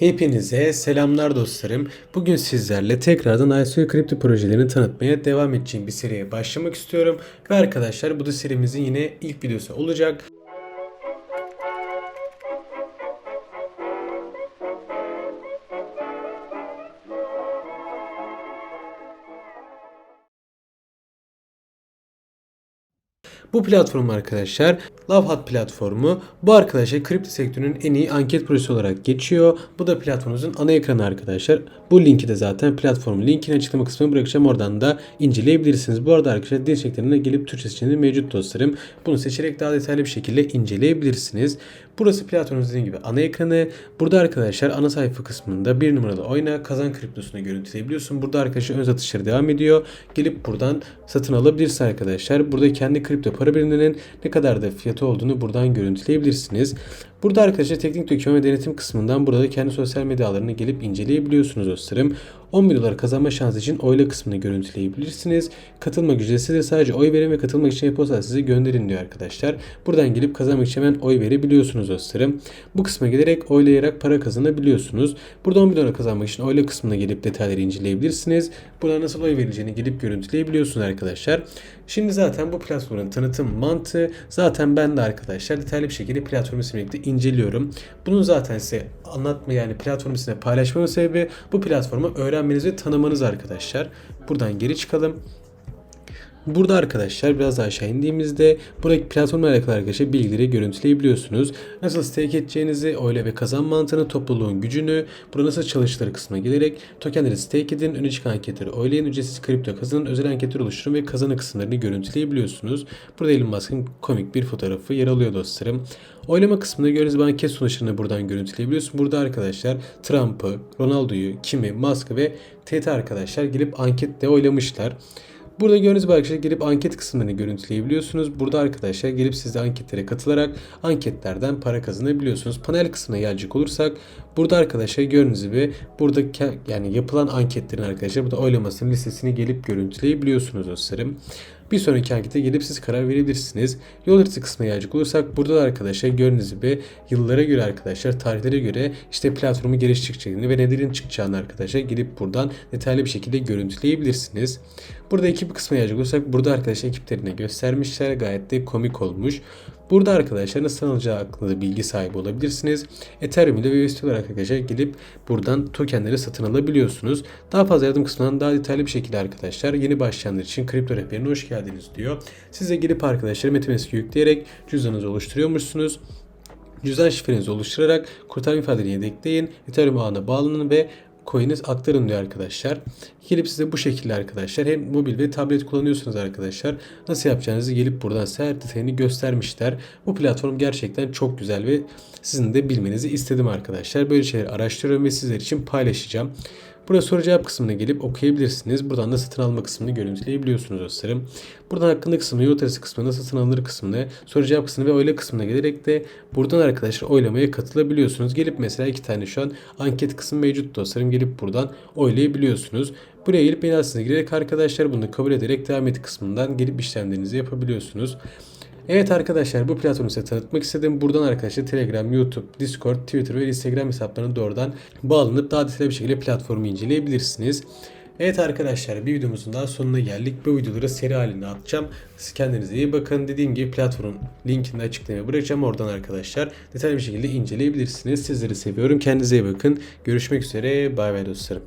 Hepinize selamlar dostlarım. Bugün sizlerle tekrardan ICO kripto projelerini tanıtmaya devam edeceğim bir seriye başlamak istiyorum. Ve arkadaşlar bu da serimizin yine ilk videosu olacak. Bu platform arkadaşlar Lavhat platformu. Bu arkadaşlar kripto sektörünün en iyi anket projesi olarak geçiyor. Bu da platformumuzun ana ekranı arkadaşlar. Bu linki de zaten platformun linkini açıklama kısmına bırakacağım. Oradan da inceleyebilirsiniz. Bu arada arkadaşlar dil sektörüne gelip Türkçe seçeneği mevcut dostlarım. Bunu seçerek daha detaylı bir şekilde inceleyebilirsiniz. Burası platformumuz dediğim gibi ana ekranı. Burada arkadaşlar ana sayfa kısmında bir numaralı oyna kazan kriptosunu görüntüleyebiliyorsun. Burada arkadaşlar ön satışları devam ediyor. Gelip buradan satın alabilirsin arkadaşlar. Burada kendi kripto para birimlerinin ne kadar da fiyatı olduğunu buradan görüntüleyebilirsiniz. Burada arkadaşlar teknik doküman ve denetim kısmından burada da kendi sosyal medya ağlarını gelip inceleyebiliyorsunuz dostlarım. 10 bin dolar kazanma şansı için oyla kısmını görüntüleyebilirsiniz. Katılmak ücretsizdir. Sadece oy verin ve katılmak için e-posta sizi gönderin diyor arkadaşlar. Buradan gelip kazanmak için hemen oy verebiliyorsunuz dostlarım. Bu kısma gelerek oylayarak para kazanabiliyorsunuz. Burada 10 bin dolar kazanmak için oyla kısmına gelip detayları inceleyebilirsiniz. Buna nasıl oy verileceğini gelip görüntüleyebiliyorsunuz arkadaşlar. Şimdi zaten bu platformun tanıtım mantığı zaten ben de arkadaşlar detaylı bir şekilde platformu birlikte inceliyorum. Bunun zaten size anlatma yani platformu size paylaşmamın sebebi bu platformu öğrenmeniz ve tanımanız arkadaşlar. Buradan geri çıkalım. Burada arkadaşlar biraz daha aşağı indiğimizde buradaki platformla alakalı arkadaşlar bilgileri görüntüleyebiliyorsunuz. Nasıl stake edeceğinizi, öyle ve kazan mantığını, topluluğun gücünü, burada nasıl çalıştırı kısmına gelerek tokenleri stake edin, öne çıkan anketleri oylayın, ücretsiz kripto kazanın, özel anketler oluşturun ve kazanı kısımlarını görüntüleyebiliyorsunuz. Burada Elon Musk'ın komik bir fotoğrafı yer alıyor dostlarım. Oylama kısmında gördüğünüz gibi anket sonuçlarını buradan görüntüleyebiliyorsunuz. Burada arkadaşlar Trump'ı, Ronaldo'yu, Kim'i, Musk'ı ve TT arkadaşlar gelip ankette oylamışlar. Burada gördüğünüz gibi arkadaşlar gelip anket kısımlarını görüntüleyebiliyorsunuz. Burada arkadaşlar gelip siz de anketlere katılarak anketlerden para kazanabiliyorsunuz. Panel kısmına gelecek olursak burada arkadaşlar gördüğünüz gibi burada yani yapılan anketlerin arkadaşlar burada oylamasının listesini gelip görüntüleyebiliyorsunuz dostlarım. Bir sonraki ankete gelip siz karar verebilirsiniz. Yol haritası kısmına gelecek olursak burada da arkadaşlar gördüğünüz gibi yıllara göre arkadaşlar tarihlere göre işte platformu geliştireceklerini ve nelerin çıkacağını arkadaşlar gelip buradan detaylı bir şekilde görüntüleyebilirsiniz. Burada ekip kısmına gelecek olursak burada arkadaşlar ekiplerine göstermişler. Gayet de komik olmuş. Burada arkadaşlar nasıl alınacağı hakkında bilgi sahibi olabilirsiniz. Ethereum ile USDT olarak arkadaşlar gelip buradan tokenleri satın alabiliyorsunuz. Daha fazla yardım kısmından daha detaylı bir şekilde arkadaşlar yeni başlayanlar için kripto rehberine hoş geldiniz diyor. Siz de gelip arkadaşlar MetaMask yükleyerek cüzdanınızı oluşturuyormuşsunuz. Cüzdan şifrenizi oluşturarak kurtarma ifadelerini yedekleyin. Ethereum ağına bağlanın ve coin'iniz aktarın diyor arkadaşlar. Gelip size bu şekilde arkadaşlar hem mobil ve tablet kullanıyorsunuz arkadaşlar. Nasıl yapacağınızı gelip buradan size detayını göstermişler. Bu platform gerçekten çok güzel ve sizin de bilmenizi istedim arkadaşlar. Böyle şeyleri araştırıyorum ve sizler için paylaşacağım. Burada soru cevap kısmına gelip okuyabilirsiniz. Buradan da satın alma kısmını görüntüleyebiliyorsunuz dostlarım. Buradan hakkında kısmını, yol haritası kısmını, satın alınır kısmını, soru cevap kısmını ve oyla kısmına gelerek de buradan arkadaşlar oylamaya katılabiliyorsunuz. Gelip mesela iki tane şu an anket kısmı mevcut dostlarım. Gelip buradan oylayabiliyorsunuz. Buraya gelip beni aslında girerek arkadaşlar bunu kabul ederek devam et kısmından gelip işlemlerinizi yapabiliyorsunuz. Evet arkadaşlar bu platformu size tanıtmak istedim. Buradan arkadaşlar Telegram, YouTube, Discord, Twitter ve Instagram hesaplarına doğrudan bağlanıp daha detaylı bir şekilde platformu inceleyebilirsiniz. Evet arkadaşlar bir videomuzun daha sonuna geldik. Bu videoları seri halinde atacağım. Siz kendinize iyi bakın. Dediğim gibi platformun linkini açıklamaya bırakacağım. Oradan arkadaşlar detaylı bir şekilde inceleyebilirsiniz. Sizleri seviyorum. Kendinize iyi bakın. Görüşmek üzere. Bay bay dostlarım.